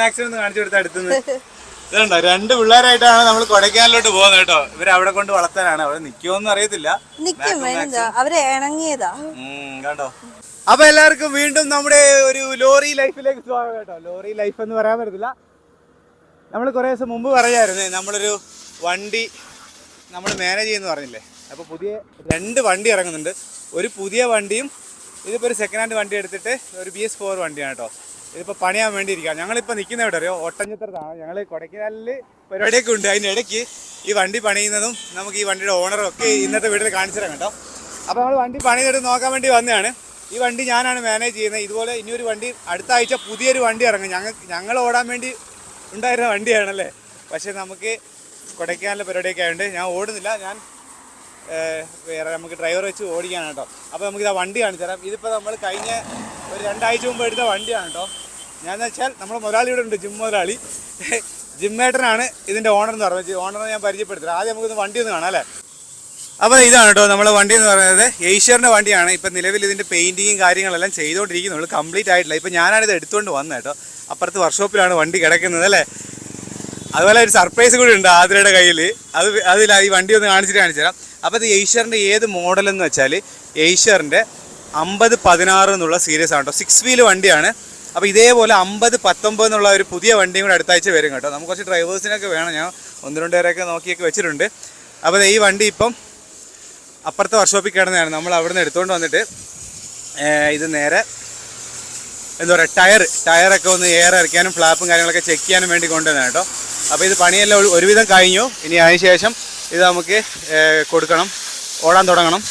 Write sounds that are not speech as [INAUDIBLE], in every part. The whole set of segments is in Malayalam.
മാക്സിമം കാണിച്ചു കൊടുത്ത അടുത്തുനിന്ന് ഇതുണ്ടോ? രണ്ട് പിള്ളേരായിട്ടാണ് നമ്മൾ കൊടൈക്കാനിലോട്ട് പോകുന്നത് കേട്ടോ. ഇവർ അവിടെ കൊണ്ട് വളർത്താനാണ്. അവിടെ നിൽക്കുമോന്നും അറിയത്തില്ല. അവർ ഇണങ്ങിയതാ. കണ്ടോ? അപ്പൊ എല്ലാവർക്കും വീണ്ടും നമ്മുടെ ഒരു ലോറി ലൈഫിലേക്ക് സ്വാഗതം കേട്ടോ. ലോറി ലൈഫ് എന്ന് പറയാൻ പറ്റത്തില്ല. നമ്മൾ കുറേ ദിവസം മുമ്പ് പറയായിരുന്നു നമ്മളൊരു വണ്ടി നമ്മൾ മാനേജ് ചെയ്യുന്നു പറഞ്ഞില്ലേ? അപ്പോൾ പുതിയ രണ്ട് വണ്ടി ഇറങ്ങുന്നുണ്ട്. ഒരു പുതിയ വണ്ടിയും ഇതിപ്പോ ഒരു സെക്കൻഡ് ഹാൻഡ് വണ്ടി എടുത്തിട്ട് ഒരു ബി എസ് ഫോർ വണ്ടിയാണ് കേട്ടോ. ഇതിപ്പോൾ പണിയാൻ വേണ്ടി ഇരിക്കുക ഞങ്ങളിപ്പോൾ നിൽക്കുന്ന ഇവിടെ അറിയോ? ഓട്ടഞ്ചിത്രത്താണ്. ഞങ്ങൾ കൊടൈക്കനാലിൽ പരിപാടിയൊക്കെ ഉണ്ട്. അതിന്റെ ഇടയ്ക്ക് ഈ വണ്ടി പണിയുന്നതും നമുക്ക് ഈ വണ്ടിയുടെ ഓണറും ഒക്കെ ഇന്നത്തെ വീട്ടിൽ കാണിച്ചു കേട്ടോ. അപ്പോൾ നമ്മൾ വണ്ടി പണിതെടുത്ത് നോക്കാൻ വേണ്ടി വന്നതാണ്. ഈ വണ്ടി ഞാനാണ് മാനേജ് ചെയ്യുന്നത്. ഇതുപോലെ ഇനിയൊരു വണ്ടി അടുത്ത ആഴ്ച പുതിയൊരു വണ്ടി ഇറങ്ങും. ഞങ്ങൾ ഞങ്ങൾ ഓടാൻ വേണ്ടി ഉണ്ടായിരുന്ന വണ്ടിയാണല്ലേ? പക്ഷേ നമുക്ക് കൊടൈക്കാനിലെ പരിപാടിയൊക്കെ ആയതുകൊണ്ട് ഞാൻ ഓടുന്നില്ല. ഞാൻ വേറെ നമുക്ക് ഡ്രൈവർ വെച്ച് ഓടിക്കാനാണ് കേട്ടോ. അപ്പോൾ നമുക്ക് ഇതാ വണ്ടി കാണിച്ചു തരാം. ഇതിപ്പോൾ നമ്മൾ കഴിഞ്ഞ ഒരു രണ്ടാഴ്ച മുമ്പ് എടുത്ത വണ്ടിയാണ് കേട്ടോ. ഞാൻ വെച്ചാൽ നമ്മുടെ മുതലാളി ഇവിടെ ഉണ്ട് ജിം മുതലാളി. ജിമ്മേട്ടനാണ് ഇതിന്റെ ഓണർ എന്ന് പറഞ്ഞത്. ഓണറെ ഞാൻ പരിചയപ്പെടുത്തില്ല ആദ്യം നമുക്കൊന്ന് വണ്ടി ഒന്ന് കാണാം അല്ലേ? അപ്പോൾ ഇതാണ് കേട്ടോ നമ്മളെ വണ്ടി എന്ന് പറയുന്നത്. ഏഷ്യറിന്റെ വണ്ടിയാണ്. ഇപ്പം നിലവിൽ ഇതിന്റെ പെയിന്റിങ്ങും കാര്യങ്ങളെല്ലാം ചെയ്തുകൊണ്ടിരിക്കുന്നുള്ളൂ കംപ്ലീറ്റ് ആയിട്ടില്ല. ഇപ്പം ഞാനാണിത് എടുത്തുകൊണ്ട് വന്നത് കേട്ടോ. അപ്പുറത്ത് വർക്ക്ഷോപ്പിലാണ് വണ്ടി കിടക്കുന്നത് അല്ലേ? അതുപോലെ ഒരു സർപ്രൈസ് കൂടി ഉണ്ട് ആതിരയുടെ കയ്യിൽ അത് അതിൽ ഈ വണ്ടി ഒന്ന് കാണിച്ചിട്ട് കാണിച്ചു തരാം അപ്പോൾ ഇത് ഏഷ്യറിന്റെ ഏത് മോഡലെന്ന് വെച്ചാൽ ഏഷ്യറിന്റെ അമ്പത് പതിനാറ് എന്നുള്ള സീരീസ് ആണ് കേട്ടോ. സിക്സ് വീൽ വണ്ടിയാണ്. അപ്പോൾ ഇതേപോലെ അമ്പത് പത്തൊമ്പത് എന്നുള്ള ഒരു പുതിയ വണ്ടിയും കൂടെ അടുത്താഴ്ച വരും കേട്ടോ. നമുക്ക് കുറച്ച് ഡ്രൈവേഴ്സിനൊക്കെ വേണം. ഞാൻ ഒന്ന് രണ്ട് പേരൊക്കെ നോക്കിയൊക്കെ വെച്ചിട്ടുണ്ട്. അപ്പോൾ ഈ വണ്ടി ഇപ്പം അപ്പുറത്തെ വർക്ക്ഷോപ്പിൽ കിടന്നതാണ്. നമ്മൾ അവിടെ നിന്ന് എടുത്തുകൊണ്ട് വന്നിട്ട് ഇത് നേരെ എന്താ പറയുക ടയർ ടയറൊക്കെ ഒന്ന് എയർ ഇറക്കാനും ഫ്ലാപ്പും കാര്യങ്ങളൊക്കെ ചെക്ക് ചെയ്യാനും വേണ്ടി കൊണ്ടുവന്നതാണ് കേട്ടോ. അപ്പോൾ ഇത് പണിയെല്ലാം ഒരു- ഒരുവിധം കഴിഞ്ഞു. ഇനി അതിന് ശേഷം ഇത് നമുക്ക് കൊടുക്കണം. ഓടാൻ തുടങ്ങണം.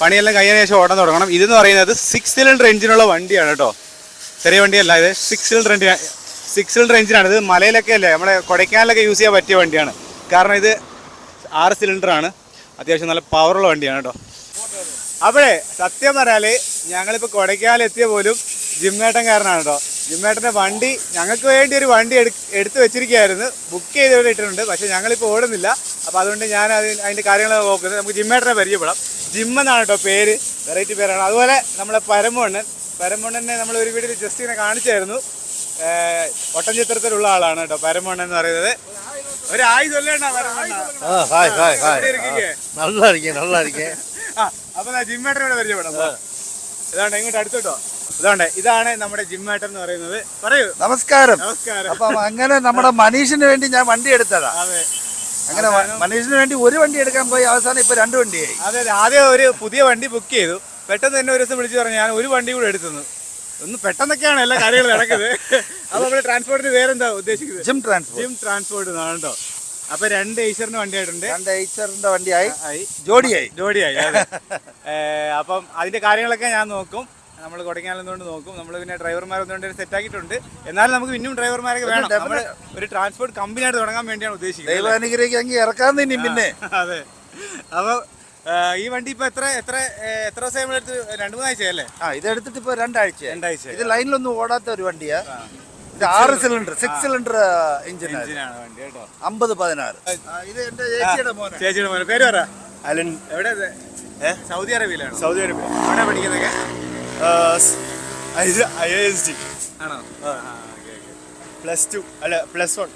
പണിയെല്ലാം കഴിഞ്ഞതിന് ശേഷം ഓടാൻ തുടങ്ങണം. ഇതെന്ന് പറയുന്നത് സിക്സ് സിലിണ്ടർ എഞ്ചിനുള്ള വണ്ടിയാണ് കേട്ടോ. ചെറിയ വണ്ടിയല്ല ഇത് six cylinder engine six cylinder എഞ്ചിനാണ് ഇത് മലയിലൊക്കെ അല്ലേ നമ്മുടെ കൊടൈക്കാനിലൊക്കെ യൂസ് ചെയ്യാൻ പറ്റിയ വണ്ടിയാണ്. കാരണം ഇത് ആറ് സിലിണ്ടറാണ് അത്യാവശ്യം നല്ല പവറുള്ള വണ്ടിയാണ് കേട്ടോ. അപ്പോഴേ സത്യം പറഞ്ഞാൽ ഞങ്ങളിപ്പോൾ കൊടൈക്കാൽ എത്തിയ പോലും ജിമ്മേട്ടൻ കാരനാണ് കേട്ടോ. ജിമ്മേട്ടന്റെ വണ്ടി ഞങ്ങൾക്ക് വേണ്ടി ഒരു വണ്ടി എടു എടുത്ത് വെച്ചിരിക്കുകയായിരുന്നു. ബുക്ക് ചെയ്ത് ഇട്ടിട്ടുണ്ട്. പക്ഷേ ഞങ്ങളിപ്പോൾ ഓടുന്നില്ല. അപ്പോൾ അതുകൊണ്ട് ഞാൻ അത് അതിന്റെ കാര്യങ്ങൾ നോക്കുന്നത് നമുക്ക് ജിമ്മേട്ടനെ പരിചയപ്പെടാം. ജിം കേട്ടോ പേര്. വെറൈറ്റി പേരാണ്. അതുപോലെ നമ്മളെ പരമണ്ണൻ. പരമണ്ണനെ നമ്മൾ ഒരു വീട്ടിൽ ജസ്റ്റ് കാണിച്ചായിരുന്നു. ഒട്ടൻ ചിത്രത്തിലുള്ള ആളാണ് കേട്ടോ പരമണ്ണൻ എന്ന് പറയുന്നത്. ഒരു ആയി ചൊല്ലേണ്ട നല്ല നല്ല ആ അപ്പൊ ജിമ്മേട്ടനോട് പരിചയപ്പെടാം. ഇതാണ്ട് ഇങ്ങോട്ട് അടുത്തോട്ടോ. അതുകൊണ്ട് ഇതാണ് നമ്മുടെ ജിമ്മേട്ടൻ എന്ന് പറയുന്നത്. പറയൂ. നമസ്കാരം. നമസ്കാരം. അപ്പം അങ്ങനെ നമ്മുടെ മനീഷിന് വേണ്ടി ഞാൻ വണ്ടി എടുത്തതാ. അതെ. അങ്ങനെ മനീഷിന് വേണ്ടി ഒരു വണ്ടി എടുക്കാൻ പോയി അവസാനം ഇപ്പൊ രണ്ട് വണ്ടിയായി. അതെ അതെ. ആദ്യം ഒരു പുതിയ വണ്ടി ബുക്ക് ചെയ്തു. പെട്ടെന്ന് തന്നെ ഒരു ദിവസം വിളിച്ചു പറഞ്ഞു ഞാൻ ഒരു വണ്ടി കൂടെ എടുത്തു ഒന്ന് പെട്ടെന്നൊക്കെയാണ് എല്ലാ കാര്യങ്ങളും നടക്കുന്നത്. [LAUGHS] അപ്പൊ നമ്മുടെ ട്രാൻസ്പോർട്ടിന് വേറെന്താ ഉദ്ദേശിക്കുന്നത്? ജിം ട്രാൻസ്പോർട്ട് ജിം ട്രാൻസ്പോർട്ട് ആണോ അപ്പൊ രണ്ട് ഏച്ചറിന്റെ വണ്ടി ആയിട്ടുണ്ട്. രണ്ട് എയ്ച്ചറിന്റെ വണ്ടിയായി. ജോഡിയായി. ജോഡിയായി [LAUGHS] അപ്പം അതിന്റെ കാര്യങ്ങളൊക്കെ ഞാൻ നോക്കും. നമ്മൾ കൊടക്കാനെന്നുകൊണ്ട് നോക്കും. നമ്മൾ പിന്നെ ഡ്രൈവർമാരൊന്നുകൊണ്ട് സെറ്റ് ആക്കിയിട്ടുണ്ട്. എന്നാലും നമുക്ക് പിന്നും ഡ്രൈവർമാരൊക്കെ വേണം. നമ്മൾ ഒരു ട്രാൻസ്പോർട്ട് കമ്പനിയായിട്ട് തുടങ്ങാൻ വേണ്ടിയാണ് ഉദ്ദേശിക്കുന്നത്. ഇറക്കാൻ തന്നെ പിന്നെ. അതെ. അപ്പോൾ ഈ വണ്ടി ഇപ്പൊ എത്ര എത്ര എത്ര ദിവസം നമ്മളെടുത്ത് രണ്ടു മൂന്നാഴ്ചയല്ലേ ആ ഇത് എടുത്തിട്ട് ഇപ്പൊ രണ്ടാഴ്ച രണ്ടാഴ്ച ഇത് ലൈനിലൊന്നും ഓടാത്ത ഒരു വണ്ടിയാ. ഇത് ആറ് സിലിണ്ടർ സിക്സ് സിലിണ്ടർ എഞ്ചിൻ അമ്പത് പതിനാറ്. ഇത് എന്റെ ചേച്ചിയുടെ മോനെ. ചേച്ചിയുടെ മോനെ. പേര് പറ. അലൻ. എവിടെ? സൗദി അറേബ്യയിലാണ്? Saudi Arabia. എവിടെ പഠിക്കുന്നൊക്കെ ഐ എസ് ഡി ആണോ? പ്ലസ് ടു അല്ല പ്ലസ് വൺ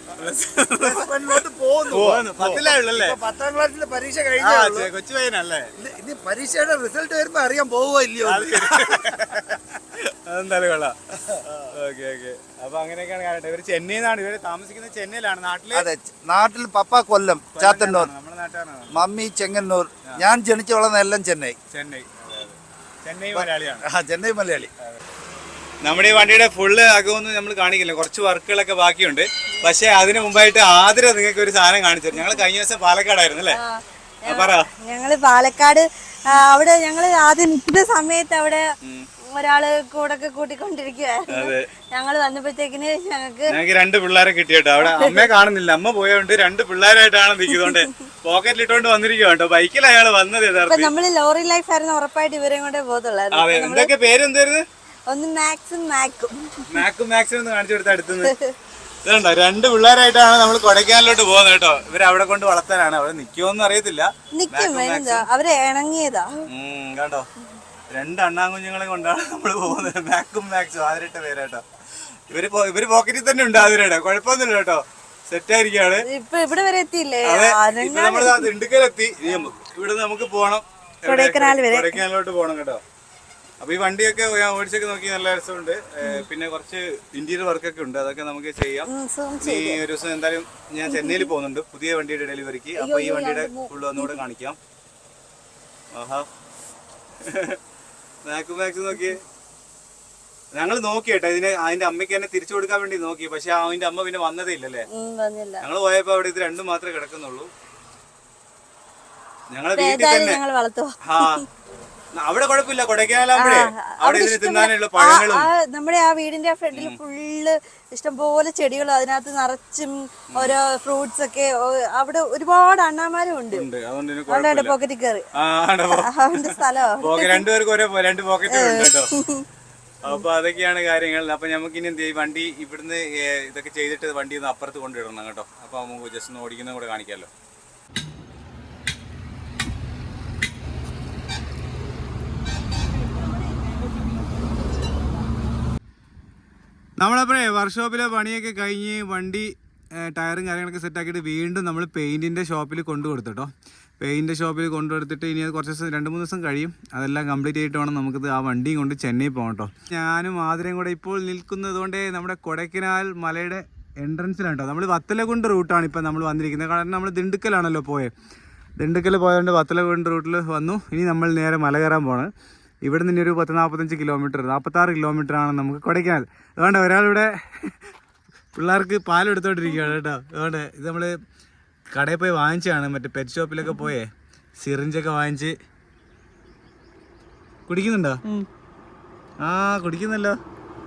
പത്താം ക്ലാസ്സിലെ പരീക്ഷ കഴിഞ്ഞു കൊച്ചു പയ്യനല്ലേ? ഇനി- പരീക്ഷയുടെ റിസൾട്ട് വരുമ്പോ അറിയാൻ പോവോ ഇല്ലയോ. അതെന്തായാലും കൊള്ളാം. Okay okay. അപ്പൊ അങ്ങനെയൊക്കെയാണ് കാര്യമായിട്ട് ഇവർ ചെന്നൈന്നാണ്. ഇവർ താമസിക്കുന്നത് ചെന്നൈയിലാണ്. നാട്ടിൽ അതെ നാട്ടിൽ പപ്പ കൊല്ലം ചാത്തന്നൂർ. മമ്മി ചെങ്ങന്നൂർ. ഞാൻ ജനിച്ചു വളർന്ന എല്ലാം ചെന്നൈ. ചെന്നൈ. ചെന്നൈ മലയാളിയാണ്. ആ ചെന്നൈ മലയാളി. നമ്മുടെ ഈ വണ്ടിയുടെ ഫുള്ള് അകമൊന്നും നമ്മൾ കാണിക്കില്ല. കുറച്ച് വർക്കുകളൊക്കെ ബാക്കിയുണ്ട്. പക്ഷെ അതിന് മുമ്പായിട്ട് ആതിര നിങ്ങൾക്ക് ഒരു സാധനം കാണിച്ചു ഞങ്ങൾ കഴിഞ്ഞ ദിവസം പാലക്കാടായിരുന്നു അല്ലേ? പറ. ഞങ്ങൾ പാലക്കാട് അവിടെ ഞങ്ങൾ ആദ്യം നിൽക്കുന്ന സമയത്ത് അവിടെ ഒരാൾ കൂടൊക്കെ കൂട്ടിക്കൊണ്ടിരിക്കുകയായിരുന്നു. ഞങ്ങൾ വന്നപ്പോഴത്തേക്കിന് ഞങ്ങൾക്ക് ഞങ്ങൾക്ക് രണ്ട് പിള്ളേരെ കിട്ടിയിട്ടോ? അവിടെ അമ്മയെ കാണുന്നില്ല. അമ്മ പോയോണ്ട് രണ്ട് പിള്ളേരായിട്ടാണ് നിൽക്കുന്നതുകൊണ്ട് പോക്കറ്റിൽ ഇട്ടോണ്ട് വന്നിരിക്കുക കേട്ടോ. ബൈക്കിൽ അയാൾ വന്നത് നമ്മൾ ലോറി ലൈഫ് ആയിരുന്നു ഉറപ്പായിട്ട് ഇവരെയും കൊണ്ടേ അതെ എന്തൊക്കെ പേരെന്തായിരുന്നു ഒന്ന് മാക്സും മാക്കും. മാക്കും മാക്സും ഒന്ന് കാണിച്ചു കൊടുത്ത അടുത്തുനിന്ന് ഇതുണ്ടോ? രണ്ട് പിള്ളേരായിട്ടാണ് നമ്മൾ കൊടൈക്കാനിലോട്ട് പോകുന്നത് കേട്ടോ. ഇവർ അവിടെ കൊണ്ട് വളർത്താനാണ്. അവിടെ നിൽക്കുമോന്നും അറിയത്തില്ല. അവർ ഇണങ്ങിയതാ. കണ്ടോ? രണ്ട് അണ്ണാങ്കുഞ്ഞുങ്ങളെ കൊണ്ടാണ് നമ്മൾ പോകുന്നത്. മാക്കും മാക്സും ആദരട്ട പേരാട്ടോ. ഇവർ ഇവർ പോക്കറ്റിൽ തന്നെ ഉണ്ട് ആദരട്ടോ കുഴപ്പമൊന്നുമില്ല കേട്ടോ. സെറ്റ് ആയിരിക്കാണ് ഇപ്പൊ ഇവിടെ വരെ എത്തിയില്ലേ? നമ്മൾ ദിണ്ടുക്കലെത്തി ഇനി നമുക്ക് ഇവിടെ നമുക്ക് എവിടെ? കൊടൈക്കനാൽ വരെ. കൊടൈക്കനാലിലോട്ട് പോണം കേട്ടോ. അപ്പൊ ഈ വണ്ടിയൊക്കെ ഞാൻ ഓടിച്ചൊക്കെ നോക്കി നല്ല രസമുണ്ട്. പിന്നെ കുറച്ച് ഇന്റീരിയർ വർക്കൊക്കെ ഉണ്ട്. അതൊക്കെ നമുക്ക് ചെയ്യാം. ഈ ഒരു ദിവസം എന്തായാലും ഞാൻ ചെന്നൈയിൽ പോകുന്നുണ്ട്. പുതിയ വണ്ടിയുടെ ഡെലിവറിക്ക്. അപ്പൊ ഈ വണ്ടിയുടെ ഫുള്ള് ഒന്നുകൂടെ കാണിക്കാം. ആഹാ. [LAUGHS] മാക്സ് മാക്സ് നോക്കിയേ. ഞങ്ങൾ നോക്കി കേട്ടോ ഇതിന് അതിന്റെ അമ്മയ്ക്ക് തന്നെ തിരിച്ചു കൊടുക്കാൻ വേണ്ടി നോക്കി. പക്ഷെ അതിന്റെ അമ്മ പിന്നെ വന്നതേ ഇല്ലല്ലേ ഞങ്ങൾ പോയപ്പോ അവിടെ ഇത് രണ്ടും മാത്രമേ കിടക്കുന്നുള്ളൂ. ഞങ്ങളെ വീട്ടിൽ തന്നെ ആ അവിടെ കുഴപ്പമില്ല. കൊടൈക്കനാലാകുമ്പോഴേ അവിടെ ഇതിന് തിന്നാനുള്ള പഴങ്ങളും. ആ നമ്മുടെ ആ വീടിന്റെ ഫ്രണ്ടിൽ ഫുള്ള് ഇഷ്ടംപോലെ ചെടികളും അതിനകത്ത് നിറച്ചും ഓരോ ഫ്രൂട്ട്സ് ഒക്കെ അവിടെ ഒരുപാട് അണ്ണാമാരും ഉണ്ട്. പോക്കറ്റിൽ കയറി. സ്ഥലമാണ് രണ്ടുപേർക്കും രണ്ട് പോക്കറ്റ് ഉണ്ട് കേട്ടോ. അപ്പൊ അതൊക്കെയാണ് കാര്യങ്ങൾ. അപ്പൊ നമുക്ക് ഇനി എന്ത് വണ്ടി ഇവിടുന്ന് ഇതൊക്കെ ചെയ്തിട്ട് വണ്ടി ഒന്ന് അപ്പുറത്ത് കൊണ്ടുവിടണം കേട്ടോ. അപ്പൊ നമുക്ക് ജസ്റ്റ് ഒന്ന് ഓടിക്കുന്നത് കൂടെ കാണിക്കാമല്ലോ നമ്മളപ്പോഴേ വർക്ക്ഷോപ്പിലെ പണിയൊക്കെ കഴിഞ്ഞ് വണ്ടി ടയറും കാര്യങ്ങളൊക്കെ സെറ്റാക്കിയിട്ട് വീണ്ടും നമ്മൾ പെയിന്റിന്റെ ഷോപ്പിൽ കൊണ്ടു കൊടുത്തു കേട്ടോ. പെയിന്റ് ഷോപ്പിൽ കൊണ്ടുവടുത്തിട്ട് ഇനി അത് കുറച്ച് ദിവസം രണ്ട് മൂന്ന് ദിവസം കഴിയും. അതെല്ലാം കംപ്ലീറ്റ് ചെയ്തിട്ട് വേണം നമുക്കിത് ആ വണ്ടിയും കൊണ്ട് ചെന്നൈ പോകണം കേട്ടോ ഞാനും ആതിരയും കൂടെ ഇപ്പോൾ നിൽക്കുന്നത് നമ്മുടെ കൊടൈക്കനാൽ മലയുടെ എൻട്രൻസിലാണ് കേട്ടോ നമ്മൾ വത്തലകുണ്ട് റൂട്ടാണ് ഇപ്പം നമ്മൾ വന്നിരിക്കുന്നത്. കാരണം നമ്മൾ ദിണ്ടുക്കലാണല്ലോ പോയത് ദിണ്ടുക്കൽ പോയതുകൊണ്ട് വത്തലകുണ്ട് റൂട്ടിൽ വന്നു. ഇനി നമ്മൾ നേരെ മല കയറാൻ പോകണം ഇവിടെ നിന്ന് ഒരു പത്ത് നാൽപ്പത്തഞ്ച് കിലോമീറ്റർ നാൽപ്പത്താറ് കിലോമീറ്റർ ആണ് നമുക്ക് കൊടൈക്കനാൽ. അതുകൊണ്ട് ഒരാളിവിടെ [LAUGHS] പിള്ളേർക്ക് പാലെടുത്തോണ്ടിരിക്കുകയാണ് കേട്ടോ. അതുകൊണ്ട് ഇത് നമ്മൾ കടയിൽ പോയി വാങ്ങിച്ചതാണ്. മറ്റേ പെറ്റ് ഷോപ്പിലൊക്കെ പോയേ സിറിഞ്ചൊക്കെ വാങ്ങിച്ച്. കുടിക്കുന്നുണ്ടോ? ആ കുടിക്കുന്നല്ലോ.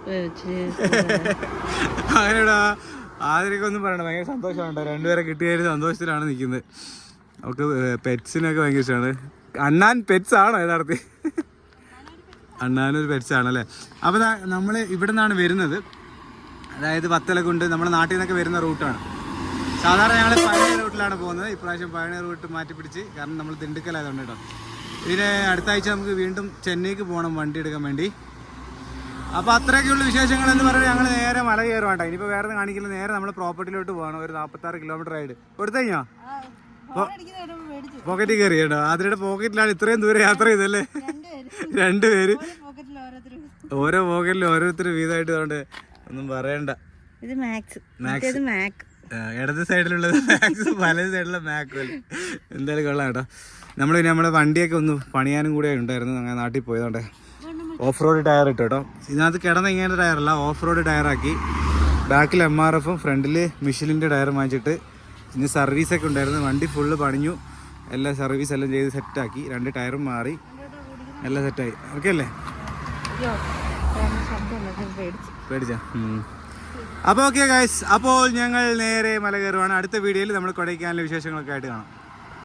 [LAUGHS] അങ്ങനെടാ ആദ്യമൊക്കെ ഒന്നും പറയണ്ട ഭയങ്കര സന്തോഷമാണ് രണ്ടുപേരെ കിട്ടിയതിൽ സന്തോഷത്തിലാണ് നിൽക്കുന്നത്. അവൾക്ക് പെറ്റ്സിനൊക്കെ ഭയങ്കര ഇഷ്ടമാണ്. അണ്ണാൻ പെറ്റ്സ് ആണോ യഥാർത്ഥത്തിൽ? അണ്ണാനൊരു പെറ്റ്സ് ആണല്ലേ? അപ്പോൾ നമ്മൾ ഇവിടെ നിന്നാണ് വരുന്നത്. അതായത് വത്തലക്കുണ്ട്. നമ്മുടെ നാട്ടിൽ നിന്നൊക്കെ വരുന്ന റൂട്ടാണ് സാധാരണ ഞങ്ങൾ പഴയ റൂട്ടിലാണ് പോകുന്നത്. ഇപ്രാവശ്യം പഴയ റൂട്ട് മാറ്റി പിടിച്ച് കാരണം നമ്മൾ ദിണ്ടുക്കലായതുകൊണ്ട് കേട്ടോ. ഇതിന് അടുത്ത ആഴ്ച നമുക്ക് വീണ്ടും ചെന്നൈക്ക് പോകണം വണ്ടി എടുക്കാൻ വേണ്ടി. അപ്പോൾ അത്രയൊക്കെയുള്ള വിശേഷങ്ങൾ എന്ന് പറയുന്നത് ഞങ്ങൾ നേരെ മല കയറും വേണ്ട ഇനിയിപ്പോൾ വേറെ കാണിക്കില്ല. നേരെ നമ്മൾ പ്രോപ്പർട്ടിയിലോട്ട് പോകണം ഒരു നാൽപ്പത്താറ് കിലോമീറ്റർ റൈഡ് കൊടുത്തു കഴിഞ്ഞോ? പോക്കറ്റിൽ കയറി കേട്ടോ. അതിയുടെ പോക്കറ്റിലാണ് ഇത്രയും ദൂരെ യാത്ര ചെയ്തല്ലേ? രണ്ടുപേര്. ഓരോ പോക്കറ്റിലും ഓരോരുത്തർ വീതമായിട്ട് അതുകൊണ്ട് ഒന്നും പറയണ്ട. ഇത് മാക്സ് മാക്സ് മാക് ഇടത് സൈഡിലുള്ളത് മാക്സ് വലത് സൈഡിലുള്ള മാക്വൽ എന്തായാലും കൊള്ളാം കേട്ടോ. നമ്മൾ പിന്നെ നമ്മുടെ വണ്ടിയൊക്കെ ഒന്ന് പണിയാനും കൂടെ ഉണ്ടായിരുന്നു. അങ്ങനെ നാട്ടിൽ പോയതുകൊണ്ട് ഓഫ് റോഡ് ടയർ ഇട്ടു കേട്ടോ. ഇതിനകത്ത് കിടന്ന ഇങ്ങനെ ടയറല്ല ഓഫ് റോഡ് ടയറാക്കി ബാക്കിൽ എം ആർ എഫും ഫ്രണ്ടിൽ മിഷിലിന്റെ ടയർ വാങ്ങിച്ചിട്ട് ഇന്ന് സർവീസൊക്കെ ഉണ്ടായിരുന്നു. വണ്ടി ഫുള്ള് പണിഞ്ഞു. എല്ലാ സർവീസ് എല്ലാം ചെയ്ത് സെറ്റാക്കി രണ്ട് ടയറും മാറി. എല്ലാം സെറ്റായി ഓക്കെ അല്ലേ? പേടിച്ചാ. അപ്പോൾ ഓക്കെ ഗൈസ് അപ്പോൾ ഞങ്ങൾ നേരെ മല കയറുവാണ് അടുത്ത വീഡിയോയിൽ നമ്മൾ കൊടൈക്കാനിലെ വിശേഷങ്ങളൊക്കെ ആയിട്ട് കാണാം.